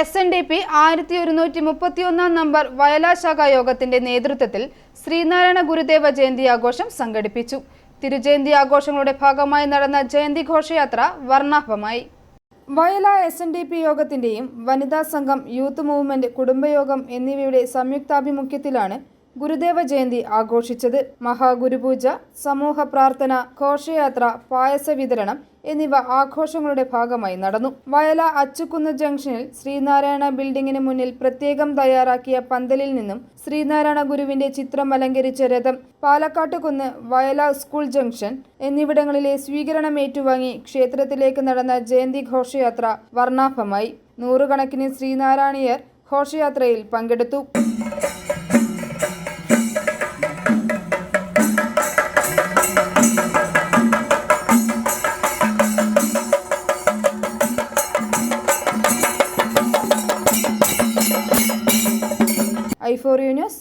S N D P ആയിരത്തി ഒരുന്നൂറ്റി മുപ്പത്തിയൊന്നാം number വയലാശാഖാ യോഗത്തിന്റെ നേതൃത്വത്തിൽ ശ്രീനാരായണ ഗുരുദേവ ജയന്തി ആഘോഷം സംഘടിപ്പിച്ചു. തിരുജയന്തി ആഘോഷങ്ങളുടെ ഭാഗമായി നടന്ന ജയന്തി ഘോഷയാത്ര വർണാഭമായി. Vayala S N D P യോഗത്തിന്റെയും വനിതാ സംഘം യൂത്ത് മൂവ്മെന്റ് കുടുംബയോഗം എന്നിവയുടെ സംയുക്താഭിമുഖ്യത്തിലാണ് ഗുരുദേവ ജയന്തി ആഘോഷിച്ചത് മഹാഗുരുപൂജ സമൂഹ പ്രാർത്ഥന ഘോഷയാത്ര പായസ വിതരണം എന്നിവ ആഘോഷങ്ങളുടെ ഭാഗമായി നടന്നു. വയല അച്ചുകുന്ന് ജംഗ്ഷനിൽ ശ്രീനാരായണ ബിൽഡിംഗിന് മുന്നിൽ പ്രത്യേകം തയ്യാറാക്കിയ പന്തലിൽ നിന്നും ശ്രീനാരായണ ഗുരുവിന്റെ ചിത്രം അലങ്കരിച്ച രഥം പാലക്കാട്ടുകുന്ന് വയല സ്കൂൾ ജംഗ്ഷൻ എന്നിവിടങ്ങളിലെ സ്വീകരണം ഏറ്റുവാങ്ങി ക്ഷേത്രത്തിലേക്ക് നടന്ന ജയന്തി ഘോഷയാത്ര വർണാഭമായി. നൂറുകണക്കിന് ശ്രീനാരായണീയർ ഘോഷയാത്രയിൽ പങ്കെടുത്തു. ഐഫോറിയോ ന്യൂസ്